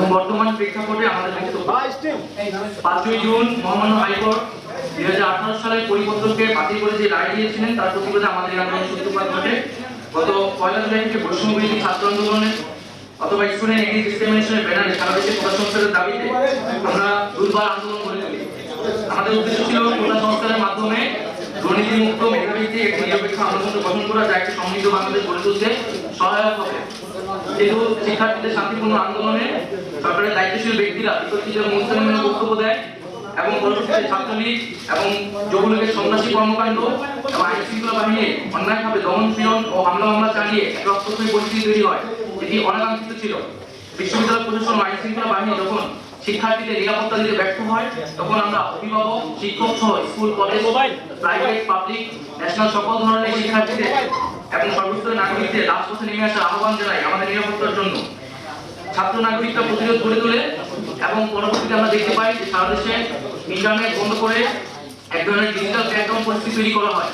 এবং বর্তমান প্রেক্ষাপটে আমাদের লিখিত পাঁচই জুন মহামান্য হাইকোর্ট দুই হাজার আঠারো সালের পরিপত্রকে বাতিল করে যে রায় দিয়েছিলেন তার প্রতিবাদে আমাদের আন্দোলন সূত্রপাত ঘটে। গত পয়লা জুলাই থেকে বৈষম্য ছাত্র আন্দোলনের অথবা স্টুডেন্ট এগ্রি ডিসক্রিমিনেশনের ব্যানারে সারা দেশে কোটা সংস্কারের দাবিতে আমরা দুর্বার আন্দোলন করে তুলি। আমাদের উদ্দেশ্য ছিল কোটা সংস্কারের মাধ্যমে দুর্নীতি মুক্ত মেধাভিত্তিক একটি নিরপেক্ষ আন্দোলন গঠন করা যা একটি সমৃদ্ধ বাংলাদেশ গড়ে তুলতে সহায়ক হবে। যেহেতু শিক্ষার্থীদের শান্তিপূর্ণ আন্দোলনে সরকারের দায়িত্বশীল ব্যক্তিরা বিতর্কিত মুসলিমের বক্তব্য দেয় এবং পরবর্তীতে ছাত্রলীগ এবং যুবলীগের সন্ত্রাসী কর্মকাণ্ড এবং আইন শৃঙ্খলা বাহিনী অন্যায়ভাবে দমন পীড়ন ও হামলা মামলা চালিয়ে এক রক্তক্ষয়ী পরিস্থিতি তৈরি হয়। এটি অনাকাঙ্ক্ষিত ছিল। বিশ্ববিদ্যালয় প্রশাসন ও আইন শৃঙ্খলা বাহিনী যখন শিক্ষার্থীদের নিরাপত্তা দিতে ব্যর্থ হয়, তখন আমরা অভিভাবক, শিক্ষক সহ school, college, private, public, national সকল ধরনের শিক্ষার্থীদের এবং সর্বস্তরের নাগরিকদের রাজপথে নেমে আসার আহ্বান জানাই আমাদের নিরাপত্তার জন্য। ছাত্র নাগরিকরা প্রতিরোধ গড়ে তোলে এবং পরবর্তীতে আমরা দেখতে পাই যে সারা দেশে ইন্টারনেট বন্ধ করে এক ধরনের ডিজিটাল প্ল্যাটফর্ম পরিস্থিতি তৈরি করা হয়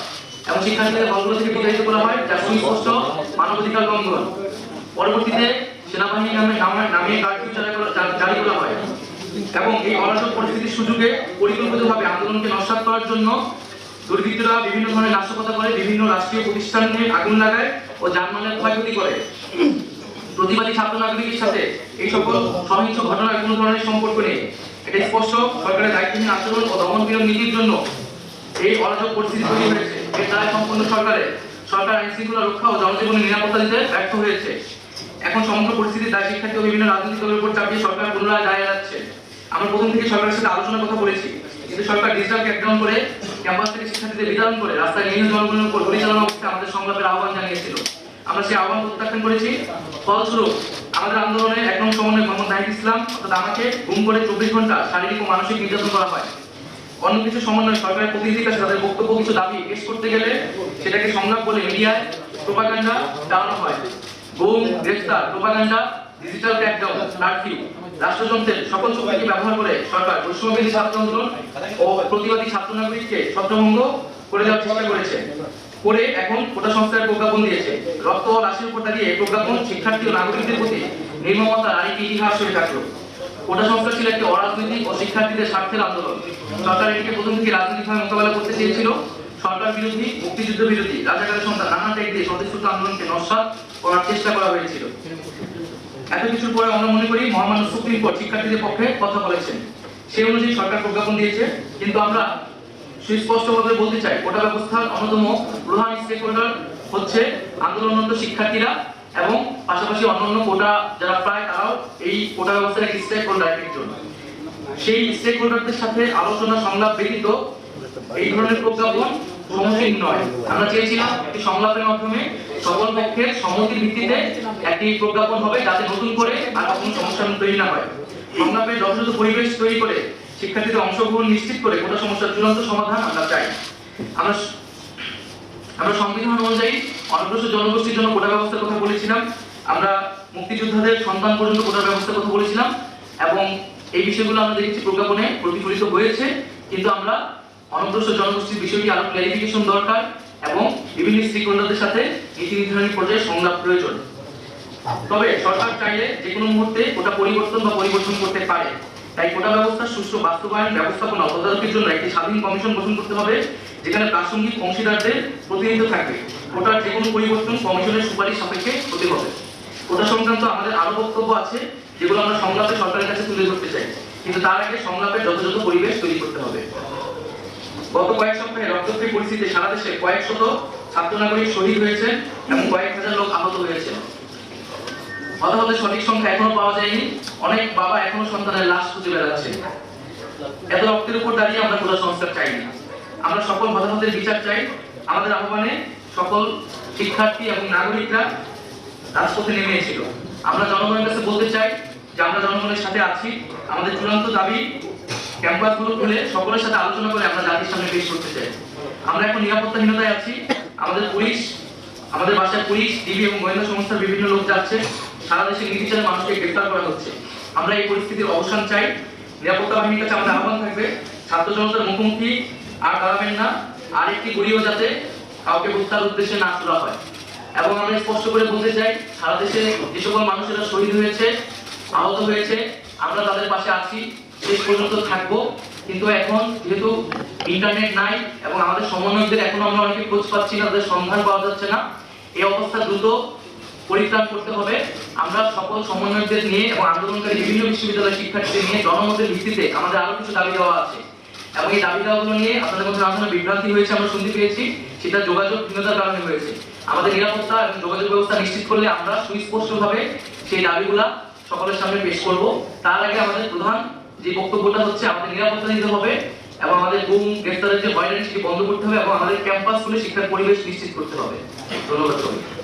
এবং শিক্ষার্থীদের হলগুলো থেকে বিতাড়িত করা হয় যা সুস্পষ্ট মানবাধিকার লঙ্ঘন। পরবর্তীতে সেনাবাহিনী নামে নামে- নামিয়ে কার্ফিউ জারি করা- হয় এবং এই অরাজক পরিস্থিতির সুযোগে পরিকল্পিতভাবে আন্দোলনকে নস্বাত করার জন্য দুর্বৃত্তরা বিভিন্ন ধরনের নাশকতা করে বিভিন্ন রাষ্ট্রীয় প্রতিষ্ঠানে আগুন লাগায় ও যানবাহনের ক্ষয়ক্ষতি করে। প্রতিবাদী ছাত্র নাগরিকের সাথে এই সকল সহিংস ঘটনার কোনো ধরনের সম্পর্ক নেই। এটা স্পষ্ট। সরকারের দায়িত্বহীন আচরণ ও দমন পীড়ন নীতির জন্য এই অরাজক পরিস্থিতি তৈরি হয়েছে। এর দ্বারা সম্পূর্ণ সরকারের সরকার আইন শৃঙ্খলা রক্ষা ও জনজীবনের নিরাপত্তা দিতে ব্যর্থ হয়েছে। এখন সমগ্র পরিস্থিতি দায় শিক্ষার্থী ও বিভিন্ন রাজনৈতিক দলের উপর চাপিয়ে সরকার পুনরায় দায় এড়াচ্ছে। আমরা প্রথম থেকে সরকারের সাথে আলোচনার কথা বলেছি। কিন্তু সরকার ডিজিটাল ক্যাকডাউন করে ক্যাম্পাস থেকে শিক্ষার্থীদের বিতরণ করে রাস্তায় নিরীহ জনগণের উপর গুলি চালানো অবস্থায় আমাদের সংলাপের আহ্বান জানিয়েছিল। আমরা সেই আহ্বান প্রত্যাখ্যান করেছি। ফলস্বরূপ, আমাদের আন্দোলনে এক নং সমন্বয় মোহাম্মদ নাহিদ ইসলাম, অর্থাৎ আমাকে গুম করে চব্বিশ ঘণ্টা শারীরিক ও মানসিক নির্যাতন করা হয়। অন্য কিছু সমন্বয় সরকারের প্রতিনিধির কাছে তাদের বক্তব্য কিছু দাবি পেশ করতে গেলে সেটাকে সংলাপ বলে মিডিয়ায় প্রোপাগান্ডা চালানো হয়। গুম, গ্রেফতার, প্রোপাগান্ডা ডিজিটাল ক্র্যাকডাউন কারফিউ রাষ্ট্রযন্ত্রের সকল শক্তিকে ব্যবহার করে সরকার বৈষম্যবিরোধী ছাত্র আন্দোলন ও প্রতিবাদী ছাত্র নাগরিককে ছত্রভঙ্গ করে দেওয়ার চেষ্টা করেছে। করে এখন কোটা সংস্কারের প্রজ্ঞাপন দিয়েছে। রক্ত ও লাশের উপর দাঁড়িয়ে প্রজ্ঞাপন শিক্ষার্থী ও নাগরিকদের প্রতি নির্মমতার আরেকটি ইতিহাস হয়ে থাকল। কোটা সংস্কার ছিল একটি অরাজনৈতিক ও শিক্ষার্থীদের স্বার্থের আন্দোলন। সরকার এটিকে প্রথম থেকে রাজনৈতিকভাবে মোকাবেলা করতে চেয়েছিল। সরকার বিরোধী, মুক্তিযুদ্ধ বিরোধী, রাজাকারের সন্তান, নানা ত্যাগ দিয়ে সদস্যত আন্দোলনকে নস্বাত করার চেষ্টা করা হয়েছিল। এত কিছুর পরে আমরা মনে করি মহামান্য সুপ্রিম কোর্ট শিক্ষার্থীদের পক্ষে কথা বলেছেন। সেই অনুযায়ী সরকার প্রজ্ঞাপন দিয়েছে। কিন্তু আমরা সুস্পষ্টভাবে বলতে চাই, কোটা ব্যবস্থার অন্যতম প্রধান হচ্ছে আন্দোলনরত শিক্ষার্থীরা এবং পাশাপাশি অন্যান্য কোটা যারা তারাও এই কোটা ব্যবস্থার একজন। সেই সাথে আলোচনা সংলাপ ব্যতীত এই ধরনের প্রজ্ঞাপন সমীচীন নয়। আমরা চেয়েছিলাম একটি সংলাপের মাধ্যমে সকল পক্ষের সম্মতির ভিত্তিতে একটি প্রজ্ঞাপন হবে, যাতে নতুন করে আর কখনো সমস্যা তৈরি না হয়। সংলাপের যথাযথ পরিবেশ তৈরি করে শিক্ষার্থীদের অংশগ্রহণ নিশ্চিত করে কোটা সমস্যার চূড়ান্ত সমাধান আমরা চাই। আমরা আমরা সংবিধান অনুযায়ী অনগ্রসর জনগোষ্ঠীর জন্য কোটা ব্যবস্থার কথা বলেছিলাম। আমরা মুক্তিযোদ্ধাদের সন্তান পর্যন্ত কোটার ব্যবস্থার কথা বলেছিলাম এবং এই বিষয়গুলো আমরা দেখেছি প্রজ্ঞাপনে প্রতিফলিত হয়েছে। কিন্তু আমরা অনগ্রসর জনগোষ্ঠীর বিষয়টি আরও ক্লারিফিকেশন দরকার এবং বিভিন্ন হোল্ডারদের সাথে নীতি নির্ধারণী পর্যায়ে সংলাপ প্রয়োজন। তবে সরকার চাইলে যে কোনো মুহূর্তে কোটা পরিবর্তন বা পরিবর্তন করতে পারে। তাই কোটা ব্যবস্থার সুষ্ঠু বাস্তবায়ন, ব্যবস্থাপনা তদারকির জন্য একটি স্বাধীন কমিশন গঠন করতে হবে, যেখানে প্রাসঙ্গিক অংশীদারদের প্রতিনিধিত্ব থাকবে। কোটার যে কোনো পরিবর্তন কমিশনের সুপারিশ সাপেক্ষে হতে হবে। কোটা সংক্রান্ত আমাদের আরও বক্তব্য আছে, যেগুলো আমরা সংলাপে সরকারের কাছে তুলে ধরতে চাই। কিন্তু তার আগে সংলাপের যথাযথ পরিবেশ তৈরি করতে হবে। গত কয়েক সপ্তাহে রক্তক্ষয়ী পরিস্থিতিতে সারা দেশে কয়েক শত ছাত্র নাগরিক শহীদ হয়েছে এবং কয়েক হাজার লোক আহত হয়েছে হতাহতের সঠিক সংখ্যা এখনও পাওয়া যায়নি। অনেক বাবা এখনও সন্তানের লাশ খুঁজে বেড়াচ্ছে। এত রক্তের উপর দাঁড়িয়ে আমরা কোটা সংস্কার চাই না। আমরা সকল হতাহতের বিচার চাই। আমাদের আহ্বানে সকল শিক্ষার্থী এবং নাগরিকরা রাজপথে নেমেছিল। আমরা জনগণের কাছে বলতে চাই যে আমরা জনগণের সাথে আছি। আমাদের চূড়ান্ত দাবি ক্যাম্পাসগুলো খুলে সকলের সাথে আলোচনা করে আমরা জাতির সামনে পেশ করতে চাই। আমরা এখন নিরাপত্তাহীনতায় আছি। আমাদের পুলিশ, আমাদের বাসায় পুলিশ, ডিবি এবং গোয়েন্দা সংস্থার বিভিন্ন লোক যাচ্ছে। সারা দেশে নির্বিচারে মানুষকে গ্রেফতার করা হচ্ছে। আমরা এই পরিস্থিতির অবসান চাই। নিরাপত্তা বাহিনীর কাছে আমাদের আহ্বান থাকবে। ছাত্র জনতার মুখোমুখি আর দাঁড়াবেন না। আর একটি গুলিও যাতে কাউকে হত্যার উদ্দেশ্যে না তোলা হয়। এবং আমরা স্পষ্ট করে বলতে চাই, সারা দেশে যে সকল মানুষেরা শহীদ হয়েছে, আহত হয়েছে, আমরা তাদের পাশে আছি, শেষ পর্যন্ত থাকব। কিন্তু এখন যেহেতু ইন্টারনেট নাই এবং আমাদের সমন্বয়কদের এখনও আমরা অনেকে খোঁজ পাচ্ছি না, তাদের সন্ধান পাওয়া যাচ্ছে না। এই অবস্থা দ্রুত পরিত্রাণ করতে হবে। আমরা সকল সমন্বয়কদের নিয়ে এবং আন্দোলনকারী বিভিন্ন বিশ্ববিদ্যালয়ের শিক্ষার্থীদের নিয়ে জনমতের ভিত্তিতে আমাদের আরও কিছু দাবি দেওয়া আছে। এবং এই দাবি দেওয়াগুলো নিয়ে আপনাদের মধ্যে নানা বিভ্রান্তি হয়েছে আমরা শুনতে পেয়েছি। সেটা যোগাযোগ ভিন্নতার কারণে হয়েছে। আমাদের নিরাপত্তা এবং যোগাযোগ ব্যবস্থা নিশ্চিত করলে আমরা সুস্পষ্টভাবে সেই দাবিগুলা সকলের সামনে পেশ করব। তার আগে আমাদের প্রধান যে বক্তব্যটা হচ্ছে, আমাদের নিরাপত্তা দিতে হবে এবং আমাদের গুম, গ্রেফতারের যে হয়রানি সেটি বন্ধ করতে হবে এবং আমাদের ক্যাম্পাসগুলো শিক্ষার পরিবেশ নিশ্চিত করতে হবে। ধন্যবাদ